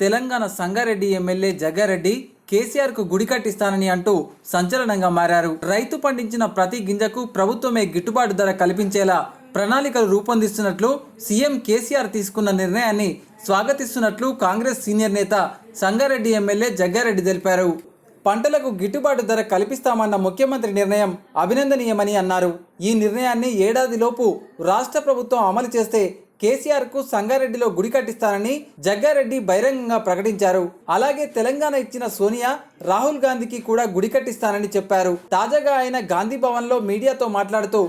Telangana Sangareddy MLA Jaggareddy కేసీఆర్కు గుడి కట్టిస్తానని అంటూ సంచలనంగా మారారు. రైతు పండించిన ప్రతి గింజకు ప్రభుత్వమే గిట్టుబాటు ధర కల్పించేలా ప్రణాళికలు రూపొందిస్తున్నట్లు సీఎం కేసీఆర్ తీసుకున్న నిర్ణయాన్ని స్వాగతిస్తున్నట్లు కాంగ్రెస్ సీనియర్ నేత సంగారెడ్డి ఎమ్మెల్యే జగ్గారెడ్డి తెలిపారు. పంటలకు గిట్టుబాటు ధర కల్పిస్తామన్న ముఖ్యమంత్రి నిర్ణయం అభినందనీయమని అన్నారు. ఈ నిర్ణయాన్ని ఏడాదిలోపు రాష్ట్ర ప్రభుత్వం అమలు చేస్తే కేసీఆర్కు సంగారెడ్డిలో గుడి కట్టిస్తానని జగ్గారెడ్డి బహిరంగంగా ప్రకటించారు. అలాగే తెలంగాణ ఇచ్చిన సోనియా రాహుల్ గాంధీకి కూడా గుడి కట్టిస్తానని చెప్పారు. తాజాగా ఆయన గాంధీ భవన్లో మీడియాతో మాట్లాడుతూ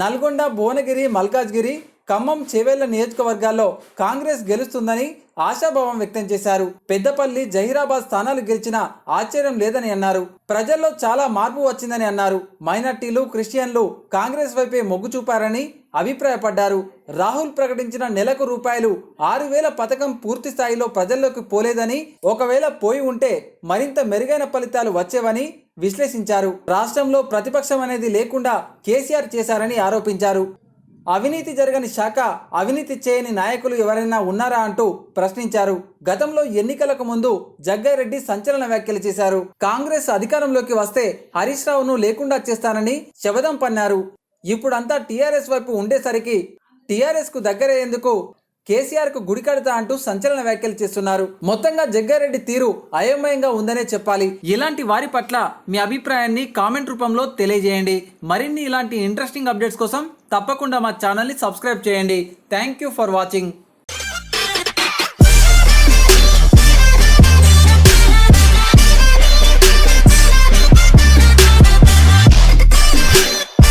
నల్గొండ భువనగిరి మల్కాజ్గిరి ఖమ్మం చేవేళ్ళ నియోజకవర్గాల్లో కాంగ్రెస్ గెలుస్తుందని ఆశాభావం వ్యక్తం చేశారు. పెద్దపల్లి జహీరాబాద్ స్థానాలు గెలిచినా ఆశ్చర్యం లేదని అన్నారు. ప్రజల్లో చాలా మార్పు వచ్చిందని అన్నారు. మైనార్టీలు క్రిస్టియన్లు కాంగ్రెస్ వైపే మొగ్గు చూపారని అభిప్రాయపడ్డారు. రాహుల్ ప్రకటించిన నెలకు రూపాయలు ఆరు వేల పథకం పూర్తి స్థాయిలో ప్రజల్లోకి పోలేదని ఒకవేళ పోయి ఉంటే మరింత మెరుగైన ఫలితాలు వచ్చేవని విశ్లేషించారు. రాష్ట్రంలో ప్రతిపక్షం అనేది లేకుండా కేసీఆర్ చేశారని ఆరోపించారు. అవినీతి జరగని శాఖ అవినీతి చేయని నాయకులు ఎవరైనా ఉన్నారా అంటూ ప్రశ్నించారు. గతంలో ఎన్నికలకు ముందు జగ్గారెడ్డి సంచలన వ్యాఖ్యలు చేశారు. కాంగ్రెస్ అధికారంలోకి వస్తే హరీష్ రావును లేకుండా చేస్తానని శబదం పన్నారు. ఇప్పుడంతా టీఆర్ఎస్ వైపు ఉండేసరికి టీఆర్ఎస్కు దగ్గరయ్యేందుకు కేసీఆర్కు గుడి కడతా అంటూ సంచలన వ్యాఖ్యలు చేస్తున్నారు. మొత్తంగా జగ్గారెడ్డి తీరు అయోమయంగా ఉందనే చెప్పాలి. ఇలాంటి వారి పట్ల మీ అభిప్రాయాన్ని కామెంట్ రూపంలో తెలియజేయండి. మరిన్ని ఇలాంటి ఇంట్రెస్టింగ్ అప్డేట్స్ కోసం తప్పకుండా మా ఛానల్ని సబ్స్క్రైబ్ చేయండి. Thank you for watching.